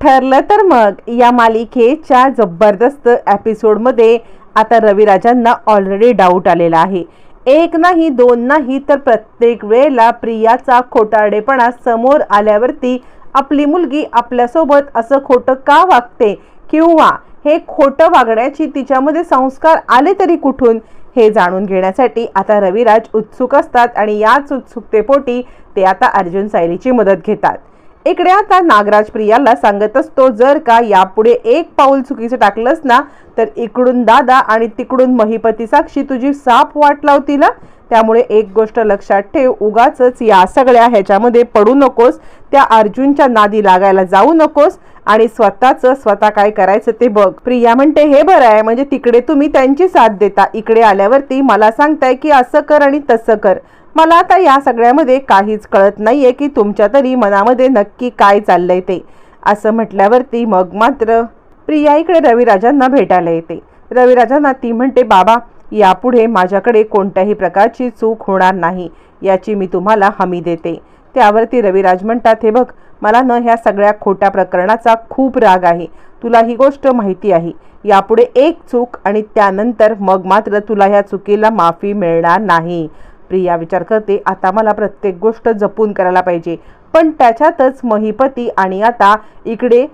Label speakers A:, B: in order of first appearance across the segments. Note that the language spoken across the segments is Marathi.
A: ठरलं तर मग या मालिकेच्या जबरदस्त एपिसोडमध्ये आता रविराजांना ऑलरेडी डाऊट आलेला आहे. एक नाही दोन नाही तर प्रत्येक वेळेला प्रियाचा खोटारडेपणा समोर आल्यावरती आपली मुलगी आपल्यासोबत असं खोटं का वागते? किंवा हे खोटं वागण्याची तिच्यामध्ये संस्कार आले तरी कुठून? हे जाणून घेण्यासाठी आता रविराज उत्सुक असतात आणि याच उत्सुकतेपोटी ते आता अर्जुन सायलीची मदत घेतात. इकडे आता नागराज प्रियाला सांगत असतो जर का यापुढे एक पाऊल चुकीचं टाकलंस ना तर इकडून दादा आणि तिकडून महिपती साक्षी तुझी साप वाट लावतील त्यामुळे एक गोष्ट लक्षात ठेव उगाच या सगळ्या ह्याच्यामध्ये पडू नकोस त्या अर्जुनच्या नादी लागायला जाऊ नकोस आणि स्वतःच स्वतः काय करायचं ते बघ. प्रिया म्हणते हे बरं आहे म्हणजे तिकडे तुम्ही त्यांची साथ देता इकडे आल्यावरती मला सांगताय की असं कर आणि तसं कर. मला आता या सगळ्यामध्ये काहीच कळत नाही आहे की तुमच्या तरी मनामध्ये नक्की काय चाललंय ते. असं म्हटल्यावरती मग मात्र प्रिया इकडे रविराजांना भेटायला येते. रविराजांना ती म्हणते बाबा यापुढे माझ्याकडे कोणत्याही प्रकारची चूक होणार नाही याची मी तुम्हाला हमी देते. त्यावरती रविराज म्हणतात हे बघ मला न ह्या सगळ्या खोट्या प्रकरणाचा खूप राग आहे. तुला ही गोष्ट माहिती आहे. यापुढे एक चूक आणि त्यानंतर मग मात्र तुला ह्या चुकीला माफी मिळणार नाही. प्रिया विचार करते आता मला प्रत्येक गोष्ट जपून करायला पाहिजे. पण त्याच्यातच महिपती आणि आता इकडे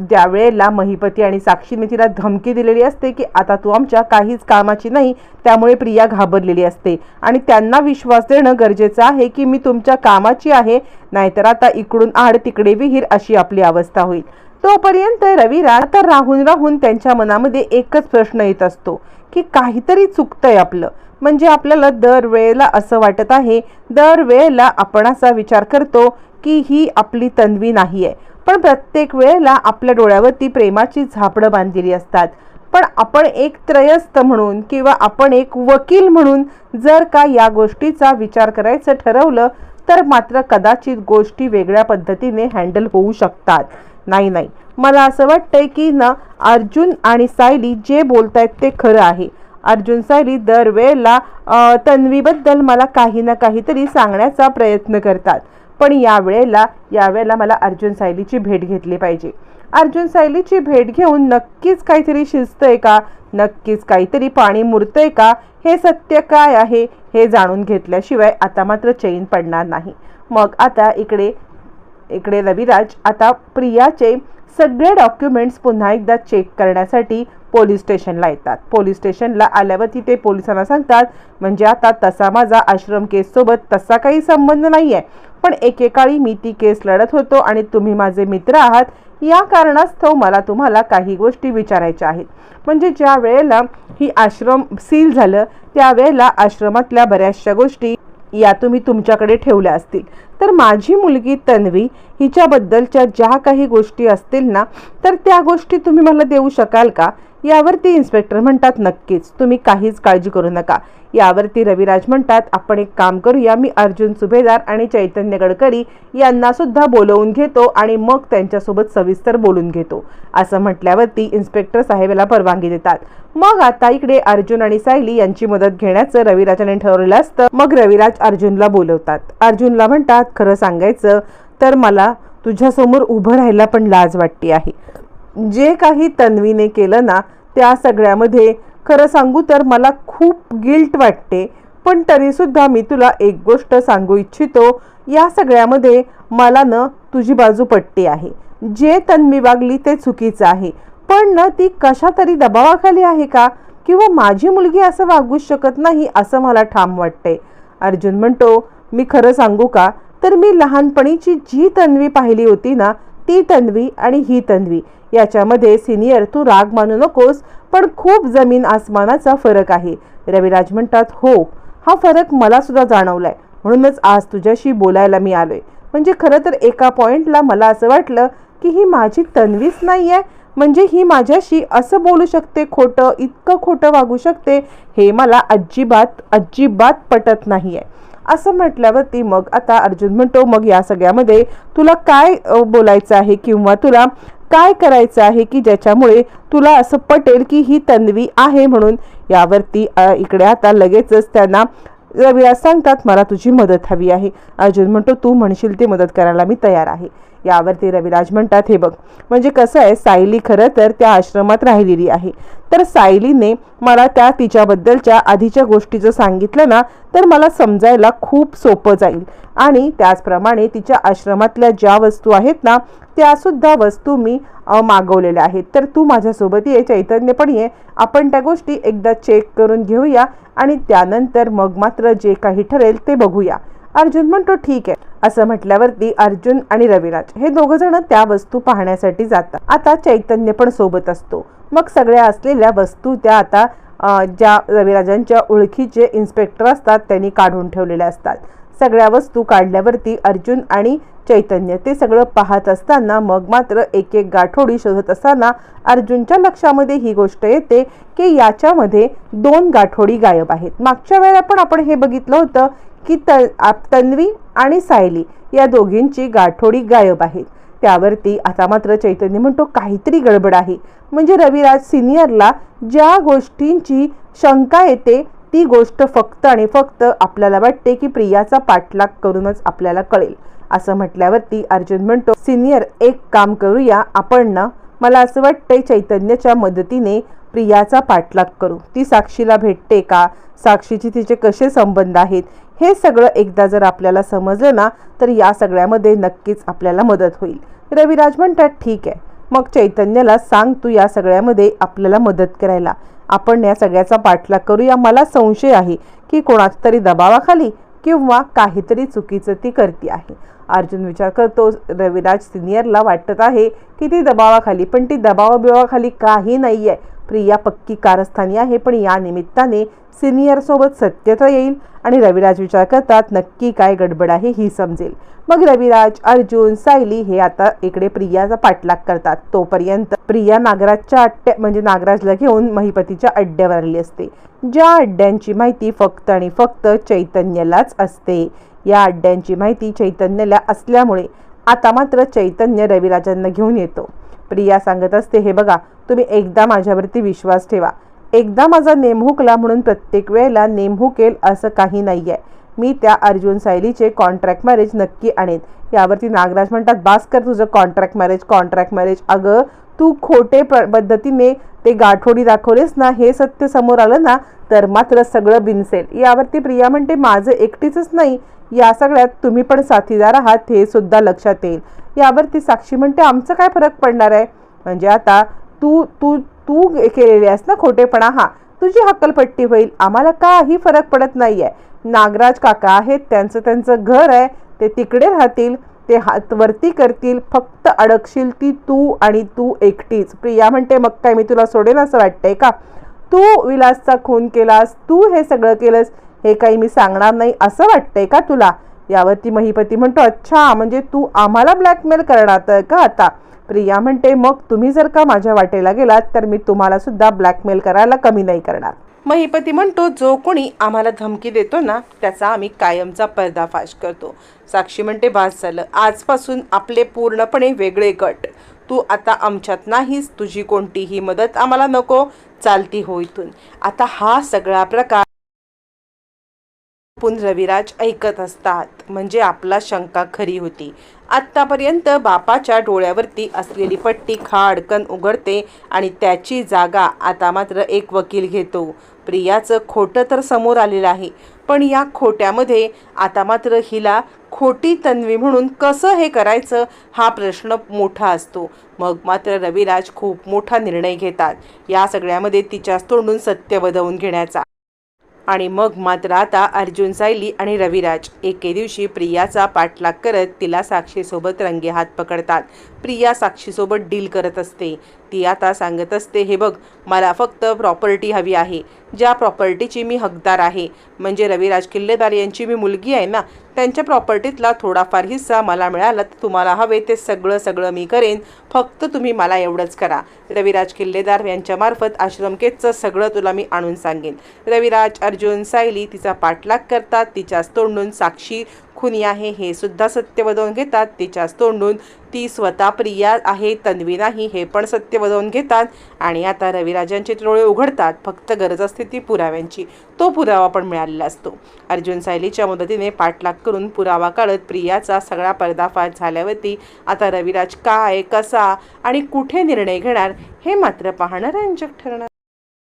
A: ज्या वेळेला महिपती आणि साक्षीने तिला धमकी दिलेली असते की आता तू आमच्या काहीच कामाची नाही त्यामुळे प्रिया घाबरलेली असते. आणि त्यांना विश्वास देणं गरजेचं आहे की मी तुमच्या कामाची आहे नाहीतर आता इकडून आड तिकडे विहीर अशी आपली अवस्था होईल. तोपर्यंत रविराज तर राहून राहून त्यांच्या मनामध्ये एकच प्रश्न येत असतो की काहीतरी चुकतंय आपलं. म्हणजे आपल्याला दरवेळेला असं वाटत आहे दरवेळेला आपण असा विचार करतो की ही आपली तन्वी नाही आहे पण प्रत्येक वेळेला आपल्या डोळ्यावरती प्रेमाची झापडं बांधलेली असतात. पण आपण एक त्रयस्थ म्हणून किंवा आपण एक वकील म्हणून जर का या गोष्टीचा विचार करायचं ठरवलं तर मात्र कदाचित गोष्टी वेगळ्या पद्धतीने हँडल होऊ शकतात. नाही नाही. मला असं वाटतंय की ना अर्जुन आणि सायली जे बोलतायत ते खरं आहे. अर्जुन सायली दरवेळेला तन्वीबद्दल मला काही ना काहीतरी सांगण्याचा प्रयत्न करतात. पण यावेळेला यावेळेला मला अर्जुन सायलीची भेट घेतली पाहिजे. अर्जुन सायलीची भेट घेऊन नक्कीच काहीतरी शिजतंय का? नक्कीच काहीतरी पाणी मुरतंय का? हे सत्य काय आहे? हे जाणून घेतल्याशिवाय आता मात्र चैन पडणार नाही. मग आता इकडे इकडे रविराज आता प्रियाचे सगळे डॉक्युमेंट्स पुन्हा एकदा चेक करण्यासाठी पोलीस स्टेशनला येतात. पोलीस स्टेशनला आल्यावर तिथे पोलिसांना सांगतात म्हणजे आता तसा माझा आश्रम केससोबत तसा काही संबंध नाही आहे पण एकेकाळी मी ती केस लढत होतो आणि तुम्ही माझे मित्र आहात. या कारणास्तव मला तुम्हाला काही गोष्टी विचारायच्या आहेत. म्हणजे ज्या वेळेला ही आश्रम सील झालं त्यावेळेला आश्रमातल्या बऱ्याचशा गोष्टी या तुम्ही तुमच्याकडे ठेवल्या असतील. तर माझी मुलगी तन्वी हिच्याबद्दलच्या ज्या काही गोष्टी असतील ना तर त्या गोष्टी तुम्ही मला देऊ शकाल का? यावरती इन्स्पेक्टर म्हणतात नक्कीच तुम्ही काहीच काळजी करू नका. यावरती रविराज म्हणतात आपण एक काम करूया मी अर्जुन सुभेदार आणि चैतन्य गडकरी यांना सुद्धा बोलवून घेतो आणि मग त्यांच्यासोबत सविस्तर बोलून घेतो. असं म्हटल्यावरती इन्स्पेक्टर साहेबाला परवानगी देतात. मग आता इकडे अर्जुन आणि सायली यांची मदत घेण्याचं रविराजाने ठरवलेलं असतं. मग रविराज अर्जुनला बोलवतात. अर्जुनला म्हणतात खरं सांगायचं तर मला तुझ्यासमोर उभं राहायला पण लाज वाटते आहे. जे काही तन्वीने केलं ना त्या सगळ्यामध्ये. खरं सांगू तर मला खूप गिल्ट वाटते. पण तरीसुद्धा मी तुला एक गोष्ट सांगू इच्छितो. या सगळ्यामध्ये मला न तुझी बाजू पट्टी आहे. जे तन्वी वागली ते चुकीचं आहे. पण न ती कशा तरी दबावाखाली आहे का? किंवा माझी मुलगी असं वागूच शकत नाही असं मला ठाम वाटते अर्जुन म्हणतो मी खरं सांगू का? तर मी लहानपणीची जी तन्वी पाहिली होती ना ती तन्वी आणि ही तन्वी. याच्यामध्ये सिनियर तू राग मानू नकोस पण खूप जमीन आसमानाचा फरक आहे. रविराज म्हणतात हो हा फरक मला सुद्धा जाणवलाय. म्हणूनच आज तुझ्याशी बोलायला मी आलोय. म्हणजे खरं तर एका पॉईंटला मला असं वाटलं की ही माझी तन्वीच नाही आहे म्हणजे ही माझ्याशी असं बोलू शकते खोटं इतकं खोटं वागू शकते हे मला अजिबात अजिबात पटत नाही आहे असं म्हटल्यावरती मग आता अर्जुन म्हणतो मग या सगळ्यामध्ये तुला काय बोलायचं आहे? किंवा तुला काय करायचं आहे की ज्याच्यामुळे तुला असं पटेल की ही तन्वी आहे म्हणून? यावरती इकडे आता लगेचच त्यांना रविराज सांगतात मला तुझी मदत हवी आहे. अर्जुन म्हणतो तू म्हणशील ती मदत करायला मी तयार आहे. यावरती रविराज म्हणतात हे बघ म्हणजे कसं आहे सायली खरं तर त्या आश्रमात राहिलेली आहे. तर सायलीने मला त्या तिच्याबद्दलच्या आधीच्या गोष्टीचं सांगितलं ना तर मला समजायला खूप सोपं जाईल. आणि त्याचप्रमाणे तिच्या आश्रमातल्या ज्या वस्तू आहेत ना त्यासुद्धा वस्तू मी मागवलेल्या आहेत. तर तू माझ्यासोबत ये चैतन्य पण ये. आपण त्या गोष्टी एकदा चेक करून घेऊया आणि त्यानंतर मग मात्र जे काही ठरेल ते बघूया. अर्जुन म्हणतो ठीक आहे. असं म्हटल्यावरती अर्जुन आणि रविराज हे दोघं जण त्या वस्तू पाहण्यासाठी जातात. आता चैतन्य पण सोबत असतो. मग सगळ्या असलेल्या वस्तू त्या आता ज्या रविराजांच्या ओळखीचे इन्स्पेक्टर असतात त्यांनी काढून ठेवलेल्या असतात. सगळ्या वस्तू काढल्यावरती अर्जुन आणि चैतन्य. ते सगळं पाहत असताना मग मात्र एक एक गाठोडी शोधत असताना अर्जुनच्या लक्षामध्ये ही गोष्ट येते की याच्यामध्ये दोन गाठोडी गायब आहेत. मागच्या वेळेला पण आपण हे बघितलं होतं की त आप- तन्वी आणि सायली या दोघींची गाठोडी गायब आहेत. त्यावरती आता मात्र चैतन्य म्हणतो काहीतरी गडबड आहे. म्हणजे रविराज सिनियरला ज्या गोष्टींची शंका येते ती गोष्ट फक्त आणि फक्त आपल्याला वाटते की प्रियाचा पाठलाग करूनच आपल्याला कळेल. असं म्हटल्यावरती अर्जुन म्हणतो सिनियर एक काम करूया. आपण ना मला असं वाटतंय चैतन्याच्या मदतीने प्रियाचा पाठलाग करू. ती साक्षीला भेटते का? साक्षीची तिचे कसे संबंध आहेत? हे सगळं एकदा जर आपल्याला समजलं ना तर या सगळ्यामध्ये नक्कीच आपल्याला मदत होईल. रविराज म्हणतात ठीक आहे. मग चैतन्याला सांग तू या सगळ्यामध्ये आपल्याला मदत करायला. आपण या सगळ्याचा पाठलाग करूया. मला संशय आहे की कोणाच्या तरी दबावाखाली किंवा काहीतरी चुकीचं ती करते आहे. अर्जुन विचार करतो रविराज सिनियरला वाटत आहे की ती दबावाखाली पण ती दबावाबिवाखाली काही नाही आहे प्रिया पक्की कारस्थानी आहे पण या निमित्ताने सिनियरसोबत सत्यता येईल आणि रविराज विचार करतात नक्की काय गडबड आहे ही समजेल. मग रविराज अर्जुन सायली हे आता इकडे प्रियाचा पाठलाग करतात. तोपर्यंत प्रिया नागराजच्या अड्ड्या म्हणजे नागराजला घेऊन महिपतीच्या अड्ड्यावर आली असते. ज्या अड्ड्यांची माहिती फक्त आणि फक्त चैतन्यालाच असते. या अड्ड्यांची माहिती चैतन्याला असल्यामुळे आता मात्र चैतन्य रविराजांना घेऊन येतो. प्रिया सांगत असते हे बघा तुम्ही एकदा माझ्यावरती विश्वास ठेवा. एकदा माझा नेम हुकला म्हणून प्रत्येक वेळेला नेम हुकेल असं काही नाही आहे मी त्या अर्जुन सायलीचे कॉन्ट्रॅक्ट मॅरेज नक्की आणेन. यावरती नागराज म्हणतात बास कर तुझं कॉन्ट्रॅक्ट मॅरेज कॉन्ट्रॅक्ट मॅरेज अगं तू खोटे प पद्धतीने ते गाठोडी दाखवलेस ना हे सत्य समोर आलं ना तर मात्र सगळं बिनसेल. यावरती प्रिया म्हणते माझं एकटीचंच नाही. या सगळ्यात तुम्ही पण साथीदार आहात हे सुद्धा लक्षात येईल. यावरती साक्षी म्हणते आमचं काय फरक पडणार आहे? म्हणजे आता तू तू तू केलेली आहेस ना खोटेपणा? हा. तुझी हक्कलपट्टी होईल. आम्हाला काही फरक पडत नाही आहे नागराज काका आहेत त्यांचं त्यांचं घर आहे. ते तिकडे राहतील ते हात वरती करतील. फक्त अडकशील ती तू आणि तू एकटीच. प्रिया म्हणते मग काय मी तुला सोडेन असं वाटतंय का? तू विलासचा खून केलास तू हे सगळं केलंस हे काही मी सांगणार नाही असं वाटतंय का तुला? यावरती महिपती म्हणतो अच्छा म्हणजे तू आम्हाला ब्लॅकमेल करणार का आता? प्रिया म्हणते मग तुम्ही जर का माझ्या वाटेला गेलात तर मी तुम्हाला सुद्धा ब्लॅकमेल करायला कमी नाही करणार. महिपती म्हणतो जो कोणी आम्हाला धमकी देतो ना त्याचा आम्ही कायमचा पर्दाफाश करतो. साक्षी म्हणते भास झालं. आजपासून आपले पूर्णपणे वेगळे गट. तू आता आमच्यात नाहीस तुझी कोणतीही मदत आम्हाला नको. चालती हो इथून. आता हा सगळा प्रकार आपण रविराज ऐकत असतात. म्हणजे आपला शंका खरी होती. आत्तापर्यंत बापाच्या डोळ्यावरती असलेली पट्टी खाडकन उघडते आणि त्याची जागा आता मात्र एक वकील घेतो. प्रियाचं खोटं तर समोर आलेलं आहे. पण या खोट्यामध्ये आता मात्र हिला खोटी तन्वी म्हणून कसं हे करायचं हा प्रश्न मोठा असतो. मग मात्र रविराज खूप मोठा निर्णय घेतात. या सगळ्यामध्ये तिच्याच तोंडून सत्य वधवून घेण्याचा. आणि मग मात्र आता अर्जुन सायली आणि रविराज एके दिवशी प्रियाचा पाठलाग करत तिला साक्षीसोबत रंगे हात पकडतात. प्रिया साक्षीसोबत डील करत असते. ती आता सांगत असते हे बघ मला फक्त प्रॉपर्टी हवी आहे. ज्या प्रॉपर्टीची मी हकदार आहे म्हणजे रविराज किल्लेदार यांची मी मुलगी आहे ना त्यांच्या प्रॉपर्टीतला थोडाफार हिस्सा मला मिळाला तर तुम्हाला हवे ते सगळं सगळं मी करेन. फक्त तुम्ही मला एवढंच करा. रविराज किल्लेदार यांच्यामार्फत आश्रमकेतचं सगळं तुला मी आणून सांगेन. रविराज अर्जुन सायली तिचा पाठलाग करतात तिच्याच तोंडून साक्षी खुनी आहे हे सुद्धा सत्य वदवून घेतात. तिच्याच तोंडून ती स्वतः प्रिया आहे तन्वी नाही हे पण सत्य वदवून घेतात. आणि आता रविराजांचे डोळे उघडतात फक्त गरज असते ती पुराव्यांची. तो पुरावा पण मिळालेला असतो. अर्जुन सायलीच्या मदतीने पाठलाग करून पुरावा काढत प्रियाचा सगळा पर्दाफाश झाल्यावरती आता रविराज काय कसा आणि कुठे निर्णय घेणार हे मात्र पाहणं रंजक ठरणार.